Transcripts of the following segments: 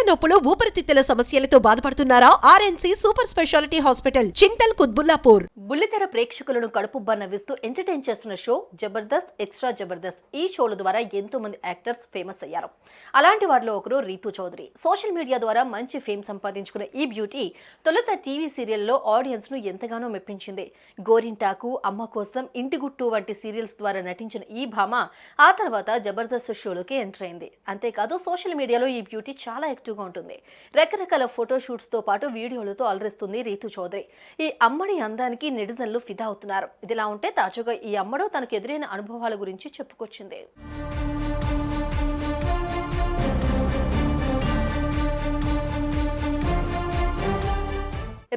కీళ్ళ నొప్పులు ఊపిరితిత్తుల సమస్యలతో బాధపడుతున్నారా? RNC super specialty hospital Chintal Quthbullapur బుల్లితెర ప్రేక్షకులను కడుపుబ్బ నవ్విస్తూ ఎంటర్టైన్ చేస్తున్న షో జబర్దస్త్ ఎక్స్ట్రా జబర్దస్త్. ఈ షోల ద్వారా ఎంతో మంది యాక్టర్స్ ఫేమస్ అయ్యారు. అలాంటి వారిలో ఒకరు రీతు చౌదరి. సోషల్ మీడియా ద్వారా మంచి ఫేమ్ సంపాదించుకున్న ఈ బ్యూటీ తొలుత టీవీ సీరియల్లో ఆడియన్స్ను ఎంతగానో మెప్పించింది. గోరింటాకు అమ్మ కోసం ఇంటి గుట్టు వంటి సీరియల్స్ ద్వారా నటించిన ఈ భామ ఆ తర్వాత జబర్దస్త్ షోలోకి ఎంటర్ అయింది. అంతేకాదు సోషల్ మీడియాలో ఈ బ్యూటీ చాలా యాక్టివ్ యాక్టివ్గా ఉంటుంది. రకరకాల ఫోటోషూట్స్తో పాటు వీడియోలతో అలరిస్తుంది రీతు చౌదరి. ఈ అమ్మడి అందానికి నెటిజన్లు ఫిదా అవుతున్నారు. ఇదిలా ఉంటే తాజాగా ఈ అమ్మడు తనకు ఎదురైన అనుభవాల గురించి చెప్పుకొచ్చింది.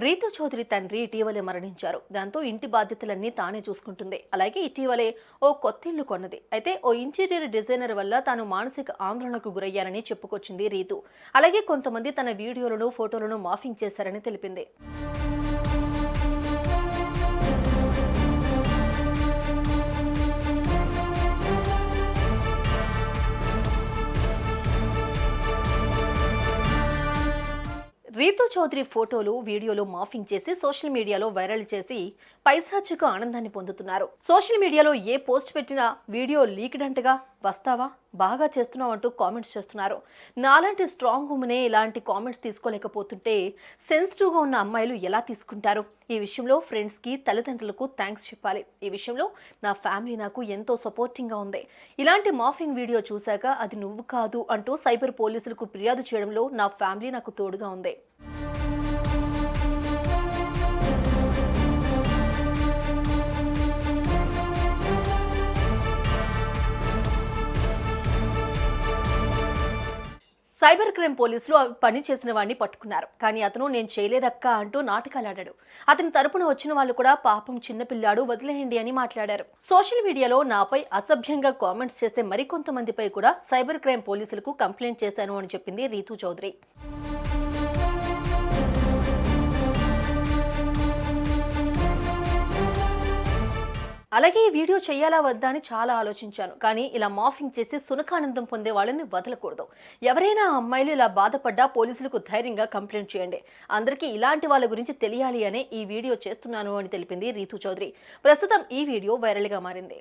రీతు చౌదరి తండ్రి ఇటీవలే మరణించారు. దాంతో ఇంటి బాధ్యతలన్నీ తానే చూసుకుంటుంది. అలాగే ఇటీవలే ఓ కొత్త ఇల్లు కొన్నది. అయితే ఓ ఇంటీరియర్ డిజైనర్ వల్ల తాను మానసిక ఆందోళనకు గురయ్యానని చెప్పుకొచ్చింది రీతు. అలాగే కొంతమంది తన వీడియోలను ఫోటోలను మాఫింగ్ చేశారని తెలిపింది. రీతూ చౌదరి ఫోటోలు వీడియోలు మాఫింగ్ చేసి సోషల్ మీడియాలో వైరల్ చేసి పైశాచిక ఆనందాన్ని పొందుతున్నారు. సోషల్ మీడియాలో ఏ పోస్ట్ పెట్టినా వీడియో లీక్డ్ అంటగా వస్తావా? బాగా చేస్తున్నావు అంటూ కామెంట్స్ చేస్తున్నారు. నాలాంటి స్ట్రాంగ్ ఉమెనే ఇలాంటి కామెంట్స్ తీసుకోలేకపోతుంటే సెన్సిటివ్గా ఉన్న అమ్మాయిలు ఎలా తీసుకుంటారు? ఈ విషయంలో ఫ్రెండ్స్కి తల్లిదండ్రులకు థ్యాంక్స్ చెప్పాలి. ఈ విషయంలో నా ఫ్యామిలీ నాకు ఎంతో సపోర్టింగ్గా ఉంది. ఇలాంటి మాఫింగ్ వీడియో చూశాక అది నువ్వు కాదు అంటూ సైబర్ పోలీసులకు ఫిర్యాదు చేయడంలో నా ఫ్యామిలీ నాకు తోడుగా ఉంది. సైబర్ క్రైమ్ పోలీసులు పని చేసిన వాడిని పట్టుకున్నారు. కానీ అతను నేను చేయలేదక్క అంటూ నాటకాలాడాడు. అతని తరపున వచ్చిన వాళ్ళు కూడా పాపం చిన్నపిల్లాడు వదిలేయండి అని మాట్లాడారు. సోషల్ మీడియాలో నాపై అసభ్యంగా కామెంట్స్ చేసే మరికొంతమందిపై కూడా సైబర్ క్రైమ్ పోలీసులకు కంప్లైంట్ చేశాను అని చెప్పింది రీతు చౌదరి. అలాగే ఈ వీడియో చేయాలా వద్దా అని చాలా ఆలోచించాను. కానీ ఇలా మాఫింగ్ చేసి సునకానందం పొందే వాళ్ళని వదలకూడదు. ఎవరైనా అమ్మాయిలు ఇలా బాధపడ్డా పోలీసులకు ధైర్యంగా కంప్లైంట్ చేయండి. అందరికీ ఇలాంటి వాళ్ళ గురించి తెలియాలి అనే ఈ వీడియో చేస్తున్నాను అని తెలిపింది రీతు చౌదరి. ప్రస్తుతం ఈ వీడియో వైరల్గా మారింది.